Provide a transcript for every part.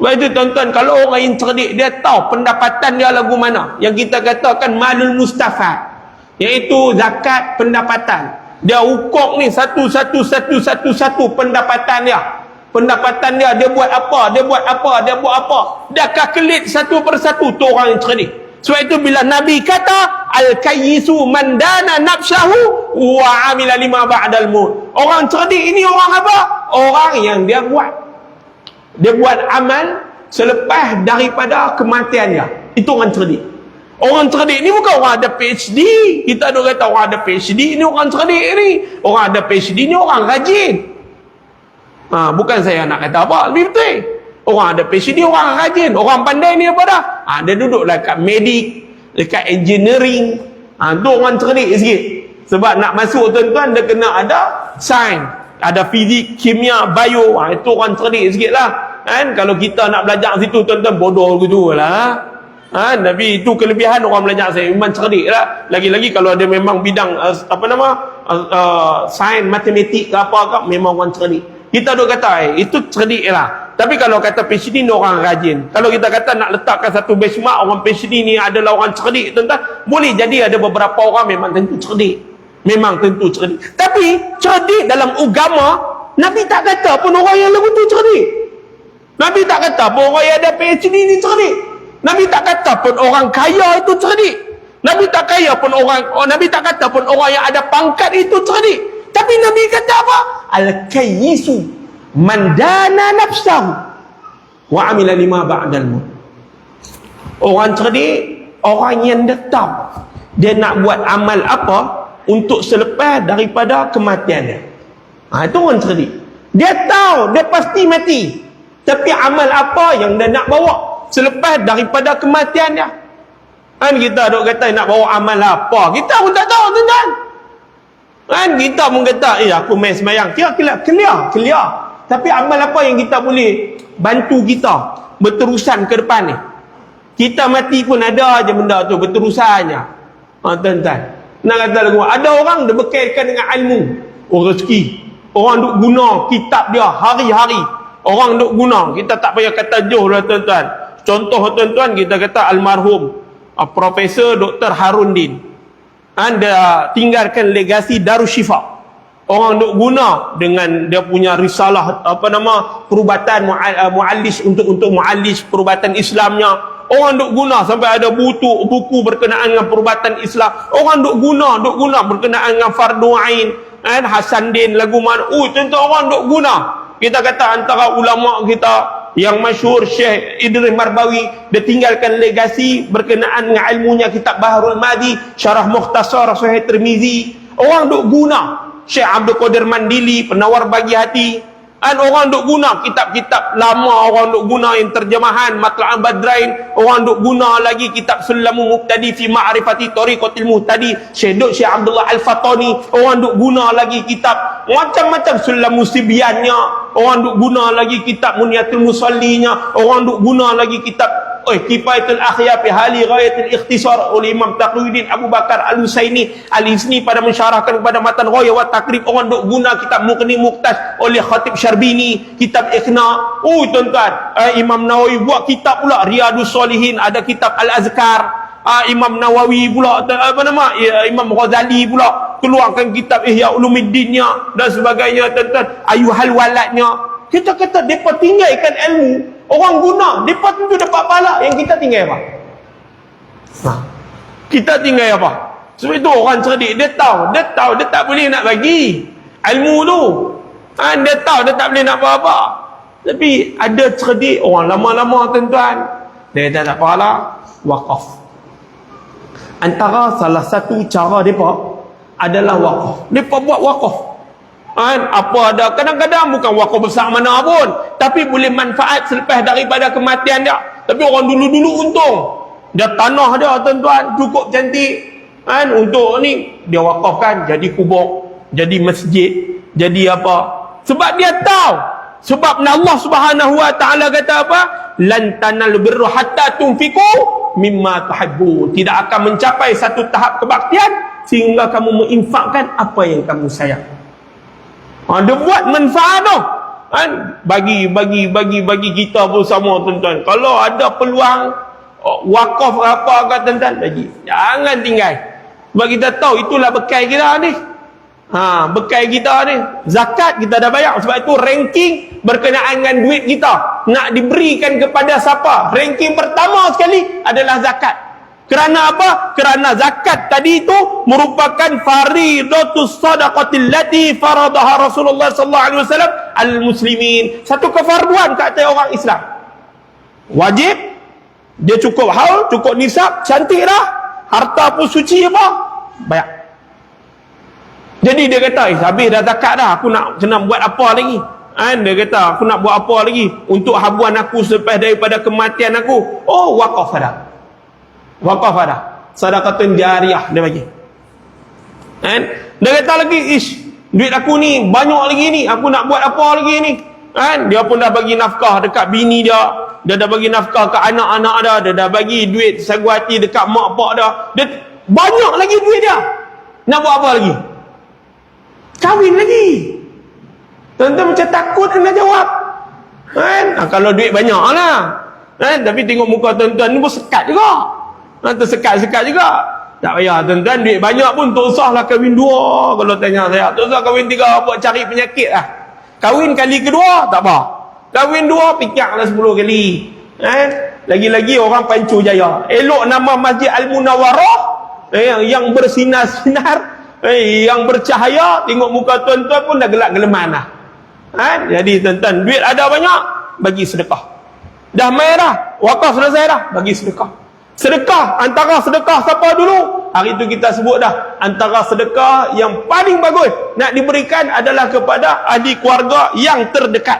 Sebab itu tuan-tuan, kalau orang yang cerdik, dia tahu pendapatan dia lagu mana. Yang kita katakan malul mustafad. Iaitu zakat pendapatan. Dia ukur ni satu-satu satu-satu satu pendapatan dia. Pendapatan dia, dia buat apa, dia buat apa, dia buat apa. Dia kalkulit satu persatu tu orang yang cerdik. Sebab itu bila Nabi kata al-kayyisu man dana nafsahu wa amila lima ba'dal maut. Orang cerdik ini orang apa? Orang yang dia buat dia buat amal selepas daripada kematiannya. Itu orang cerdik. Orang cerdik ni bukan orang ada PhD. Kita ada kata orang ada PhD ni orang cerdik ni. Orang ada PhD ni orang rajin. Ha, bukan saya nak kata apa. Lebih betul. Orang ada PhD orang rajin. Orang pandai ni apa dah? Ha, dia duduk dekat medik. Dekat engineering. Ha, tu orang cerdik sikit. Sebab nak masuk tuan-tuan dia kena ada sains. Ada fizik, kimia, bio. Ha, itu orang cerdik sikit lah. Kan? Kalau kita nak belajar situ tuan-tuan bodoh gitu lah. Ha? tapi itu kelebihan orang belajar saya. Memang cerdik lah. Lagi-lagi kalau ada memang bidang uh, apa nama uh, uh, sains matematik ke apa ke memang orang cerdik. Kita duk kata eh, itu cerdik lah. Tapi kalau kata PhD ni orang rajin. Kalau kita kata nak letakkan satu benchmark orang PhD ni adalah orang cerdik tuan-tuan boleh jadi ada beberapa orang memang tentu cerdik. Memang tentu cerdik. Tapi cerdik dalam agama Nabi tak kata pun orang yang lebih tu cerdik Nabi tak kata pun orang yang ada PhD ni cerdik. Nabi tak kata pun orang kaya itu cerdik. Nabi tak kaya pun orang oh, Nabi tak kata pun orang yang ada pangkat itu cerdik. Tapi Nabi kata apa? Al-kayyisu man dana nafsahu wa amila lima ba'dal maut. Orang cerdik, orang yang tetap dia nak buat amal apa untuk selepas daripada kematian dia. Ha, itu orang cerdik. Dia tahu, dia pasti mati. Tapi amal apa yang dia nak bawa selepas daripada kematian dia? Kan kita duk kata nak bawa amal apa? Kita pun tak tahu tuan-tuan. Kan kita pun kata, eh aku main semayang. Kira clear, clear, clear. Tapi amal apa yang kita boleh bantu kita berterusan ke depan ni? Kita mati pun ada aja benda tu berterusannya. Ha, tuan-tuan. Nak kata lagu, ada orang dia bekalkan dengan ilmu. Oh rezeki. Orang duk guna kitab dia hari-hari Orang duk guna, kita tak payah kata jauh lah tuan-tuan. Contoh tuan-tuan, kita kata almarhum uh, Profesor Dr. Harun Din. Anda tinggalkan legasi Darusshifa. Orang duk guna dengan dia punya risalah apa nama perubatan uh, muallis untuk untuk muallis perubatan Islamnya. Orang duk guna sampai ada buku buku berkenaan dengan perubatan Islam. Orang duk guna, duk guna berkenaan dengan fardu ain. Kan Hasan Din lagu mana? Oh, contoh orang duk guna kita kata antara ulama kita yang masyhur Syekh Idris Marbawi dia tinggalkan legasi berkenaan dengan ilmunya kitab Baharul Madi Syarah Mukhtasar Sahih Tirmizi orang duk guna Syekh Abdul Qadir Mandili penawar bagi hati Kan orang duk guna kitab-kitab lama orang duk guna yang terjemahan Matla'an Badrain orang duk guna lagi kitab Sulamu Muqtadi fi Ma'rifati Tariqatil Muhtadi Syekh Duk Syekh Abdullah Al-Fatani orang duk guna lagi kitab macam-macam Sulamu Sibiannya orang duk guna lagi kitab Muniatul Musallinya orang duk guna lagi kitab Oh, Kifayatul Akhya fi hali ghayatul ikhtisar. Oleh Imam Taqiyuddin Abu Bakar Al-Husaini Al-Isni pada mensyarahkan kepada matan ghaya wa takrib. Orang duk guna kitab Muqni Muqtas oleh Khatib Syarbini kitab Ikhna. Oh tuan-tuan uh, Imam Nawawi buat kitab pula Riyadus Solihin ada kitab Al-Azkar. Uh, Imam Nawawi pula apa nama uh, Imam Ghazali pula keluarkan kitab Ihya Ulumuddinnya dan sebagainya tuan-tuan. Ayuhal Waladnya. Kita kata mereka tinggalkan ilmu Orang guna, mereka tentu dapat pahala yang kita tinggal apa? Ha. Kita tinggal apa? Sebab itu orang cerdik, dia tahu, dia tahu dia tak boleh nak bagi ilmu tu. Ha, dia tahu dia tak boleh nak apa-apa. Tapi ada cerdik orang lama-lama tuan-tuan. Dia tak pahala, wakaf. Antara salah satu cara mereka adalah wakaf. Mereka buat wakaf kan apa ada. Kadang-kadang bukan wakaf besar mana pun tapi boleh manfaat selepas daripada kematian dia. Tapi orang dulu-dulu untung. Dia tanah dia tuan-tuan cukup cantik. Kan? Untuk ni dia wakafkan jadi kubur jadi masjid jadi apa. Sebab dia tahu. Sebab Allah Subhanahu wa taala kata apa? Lan tanal birru hatta tunfiqu mimma tuhibbun. Tidak akan mencapai satu tahap kebaktian sehingga kamu menginfakkan apa yang kamu sayang Ha, dia buat manfaat tu. kan? Bagi bagi bagi bagi kita pun sama tuan-tuan. Kalau ada peluang oh, wakaf apa ke tuan-tuan? Bagi. Jangan tinggal. Sebab kita tahu itulah bekal kita ni. Ha bekal kita ni. Zakat kita dah bayar. Sebab itu ranking berkenaan dengan duit kita. Nak diberikan kepada siapa? Ranking pertama sekali adalah zakat kerana apa? Kerana zakat tadi itu merupakan faridatus sadaqatil lati faradaha Rasulullah sallallahu alaihi wasallam al muslimin. Satu kefarduan kat atas orang Islam. Wajib dia cukup haul, cukup nisab, cantik dah. Harta pun suci apa? Bayar. Jadi dia kata, eh, habis dah zakat dah, aku nak kena buat apa lagi? Kan dia kata, aku nak buat apa lagi untuk habuan aku selepas daripada kematian aku? Oh, wakaf dah. Wakaf ada. Sedekatun jariah dia bagi. Kan? Dia kata lagi, ish, duit aku ni banyak lagi ni. Aku nak buat apa lagi ni? Kan? Dia pun dah bagi nafkah dekat bini dia. Dia dah bagi nafkah ke anak-anak dia. Dia dah bagi duit sagu hati dekat mak pak dia. Dia banyak lagi duit dia. Nak buat apa lagi? Kahwin lagi. Tuan-tuan macam takut nak jawab. Kan? Ha, kalau duit banyak lah. Kan? Tapi tengok muka tuan-tuan ni pun sekat juga. Ha, tersekat-sekat juga. Tak payah tuan-tuan duit banyak pun tak usahlah kahwin dua kalau tanya saya. Tak usah kahwin tiga buat cari penyakit lah. Kahwin kali kedua tak apa. Kahwin dua pikirlah sepuluh kali. Eh? Lagi-lagi orang pancu jaya. Elok nama Masjid Al-Munawarah eh, yang bersinar-sinar eh, yang bercahaya tengok muka tuan-tuan pun dah gelap geleman lah. Eh? Jadi tuan-tuan duit ada banyak bagi sedekah. Dah main dah. Wakaf selesai dah bagi sedekah. Sedekah antara sedekah siapa dulu? Hari itu kita sebut dah antara sedekah yang paling bagus nak diberikan adalah kepada ahli keluarga yang terdekat.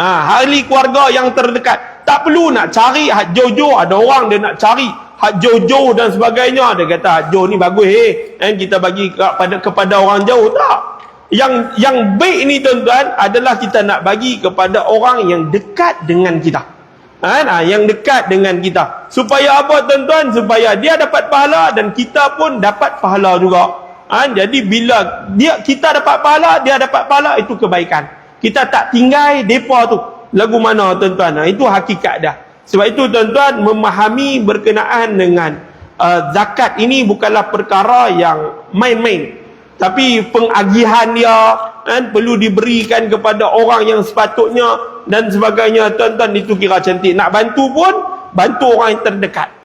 Ha, ahli keluarga yang terdekat. Tak perlu nak cari hak jojo ada orang dia nak cari hak jojo dan sebagainya dia kata hak jo ni bagus eh kan kita bagi kepada kepada orang jauh tak. Yang yang baik ni tuan-tuan adalah kita nak bagi kepada orang yang dekat dengan kita kan? Ha, yang dekat dengan kita. Supaya apa tuan-tuan? Supaya dia dapat pahala dan kita pun dapat pahala juga. Ha? jadi bila dia kita dapat pahala dia dapat pahala itu kebaikan. Kita tak tinggal depa tu. Lagu mana tuan-tuan? Ha, itu hakikat dah sebab itu tuan-tuan memahami berkenaan dengan uh, zakat ini bukanlah perkara yang main-main. Tapi pengagihan dia kan perlu diberikan kepada orang yang sepatutnya dan sebagainya. Tuan-tuan itu kira cantik. Nak bantu pun bantu orang yang terdekat